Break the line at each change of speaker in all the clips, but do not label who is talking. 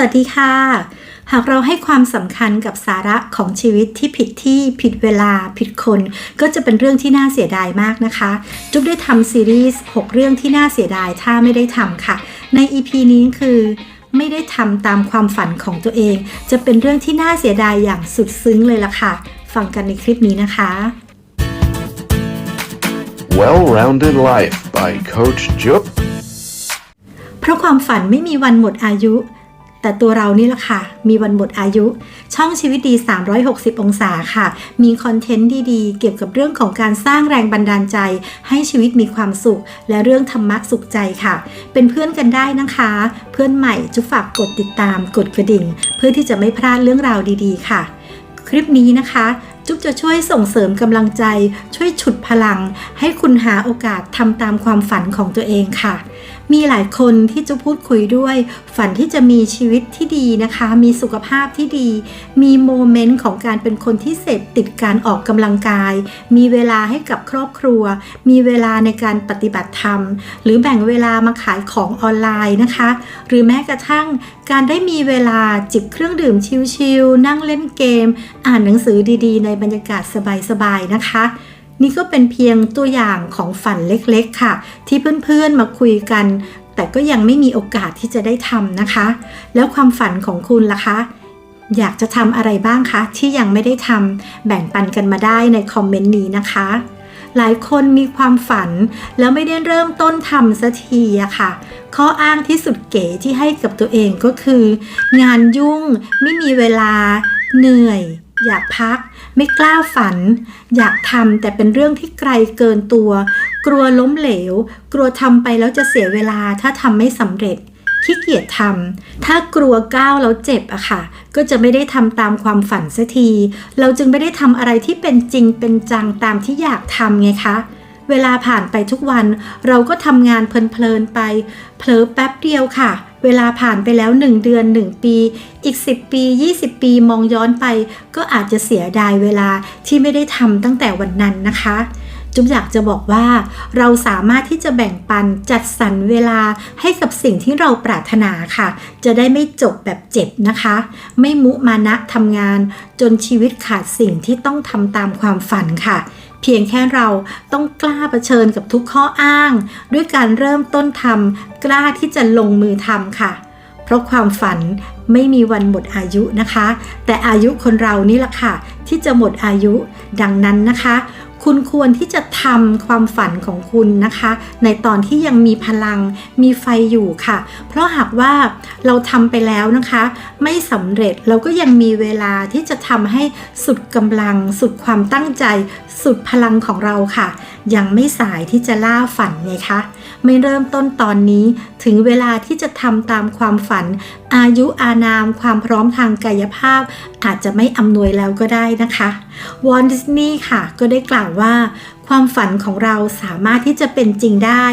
วัสดีค่ะ หากเราให้ความสำคัญกับสาระของชีวิตที่ผิดที่ผิดเวลาผิดคน ก็จะเป็นเรื่องที่น่าเสียดายมากนะคะ จุ๊บได้ทำซีรีส์ 6 เรื่องที่น่าเสียดายถ้าไม่ได้ทำค่ะ ใน EP นี้คือไม่ได้ทำตามความฝันของตัวเอง จะเป็นเรื่องที่น่าเสียดายอย่างสุดซึ้งเลยล่ะค่ะ ฟังกันในคลิปนี้นะคะ
Well-Rounded Life by Coach Jup.
เพราะความฝันไม่มีวันหมดอายุ แต่ตัวเรานี่แหละค่ะ มีวันหมดอายุ ช่องชีวิตดี 360 องศาค่ะ มีคอนเทนต์ดีๆ เกี่ยวกับเรื่องของการสร้างแรงบันดาลใจ ให้ชีวิตมีความสุข และเรื่องธรรมะสุขใจค่ะ เป็นเพื่อนกันได้นะคะ เพื่อนใหม่จุฝากกดติดตาม กดกระดิ่ง เพื่อที่จะไม่พลาดเรื่องราวดีๆ ค่ะ คลิปนี้นะคะจุ๊บจะช่วยส่งเสริมกำลังใจ ช่วยฉุดพลัง ให้คุณหาโอกาสทำตามความฝันของตัวเองค่ะ มีหลายคนที่จะพูดคุยด้วย ฝันที่จะมีชีวิตที่ดีนะคะ มีสุขภาพที่ดี มีโมเมนต์ของการเป็นคนที่เสพติดการออกกำลังกาย มีเวลาให้กับครอบครัว มีเวลาในการปฏิบัติธรรม หรือแบ่งเวลามาขายของออนไลน์นะคะ หรือแม้กระทั่งการได้มีเวลาจิบเครื่องดื่มชิลๆนั่งเล่นเกม อ่านหนังสือดีๆ ในบรรยากาศสบายๆนะคะ นี่ก็เป็นเพียงตัวอย่างของฝันเล็กๆ ค่ะ ที่เพื่อนๆมาคุยกัน แต่ก็ยังไม่มีโอกาสที่จะได้ทำนะคะ แล้วความฝันของคุณล่ะคะ อยากจะทำอะไรบ้างคะ ที่ยังไม่ได้ทำแบ่งปันกันมาได้ในคอมเมนต์นี้นะคะ หลายคนมีความฝัน แล้วไม่ได้เริ่มต้นทำสักทีอะค่ะ ข้ออ้างที่สุดเก๋ที่ให้กับตัวเองก็คือ งานยุ่งไม่มีเวลาเหนื่อย อยากพัก ไม่กล้าฝัน อยากทำแต่เป็นเรื่องที่ไกลเกินตัว กลัวล้มเหลว กลัวทำไปแล้วจะเสียเวลาถ้าทำไม่สำเร็จขี้เกียจทำ ถ้ากลัวก้าวแล้วเจ็บอะค่ะ ก็จะไม่ได้ทำตามความฝันสักที เราจึงไม่ได้ทำอะไรที่เป็นจริงเป็นจังตามที่อยากทำไงคะ เวลาผ่านไปทุกวัน เราก็ทำงานเพลินๆไป เผลอแป๊บเดียวค่ะ เวลาผ่านไปแล้ว 1 เดือน 1 ปี อีก 10 ปี 20 ปีมองย้อนไป ก็อาจจะเสียดายเวลาที่ไม่ได้ทำตั้งแต่วันนั้นนะคะ จุ๊บอยากจะบอกว่า เราสามารถที่จะแบ่งปันจัดสรรเวลาให้กับสิ่งที่เราปรารถนาค่ะ จะได้ไม่จบแบบเจ็บนะคะ ไม่มุมานะทำงาน จนชีวิตขาดสิ่งที่ต้องทำตามความฝันค่ะ เพียงแค่เราต้องกล้าเผชิญกับทุกข้ออ้าง ด้วยการเริ่มต้นทำกล้าที่จะลงมือทำค่ะ เพราะความฝันไม่มีวันหมดอายุนะคะ แต่อายุคนเรานี่แหละค่ะ ที่จะหมดอายุดังนั้นนะคะ คุณควรที่จะทำความฝันของคุณนะคะ ในตอนที่ยังมีพลังมีไฟอยู่ค่ะ เพราะหากว่าเราทำไปแล้วนะคะ ไม่สำเร็จเราก็ยังมีเวลาที่จะทำให้สุดกำลัง สุดความตั้งใจ สุดพลังของเราค่ะ ยังไม่สายที่จะล่าฝันไงคะ ไม่เริ่มต้นตอนนี้ถึงเวลาที่จะทำตามความฝันอายุอานามความพร้อมทางกายภาพ อาจจะไม่อำนวยแล้วก็ได้นะคะ วอลดิสนีย์ค่ะ ก็ได้กล่าวว่า ความฝันของเราสามารถที่จะเป็นจริงได้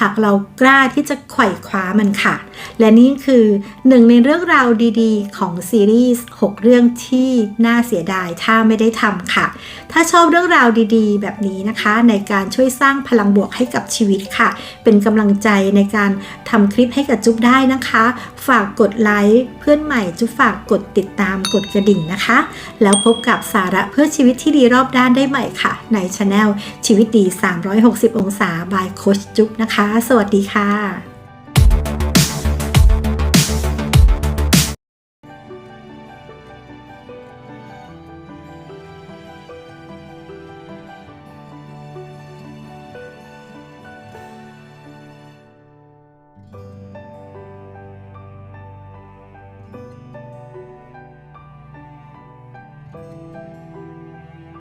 หากเรากล้าที่จะไขว่คว้ามันค่ะ และนี่คือหนึ่งในเรื่องราวดีๆ ของซีรีส์ 6 เรื่องที่น่าเสียดายถ้าไม่ได้ทำค่ะ ถ้าชอบเรื่องราวดีๆ แบบนี้นะคะ ในการช่วยสร้างพลังบวกให้กับชีวิตค่ะ เป็นกำลังใจในการทำคลิปให้กับจุ๊บได้นะคะ ฝากกดไลค์เพื่อนใหม่จุ๊บฝากกดติดตามกดกระดิ่งนะคะ แล้วพบกับสาระเพื่อชีวิตที่ดีรอบด้านได้ใหม่ค่ะ ในช anel ชีวิตดี 360 องศาบายโคชจุ๊บนะคะ สวัสดีค่ะ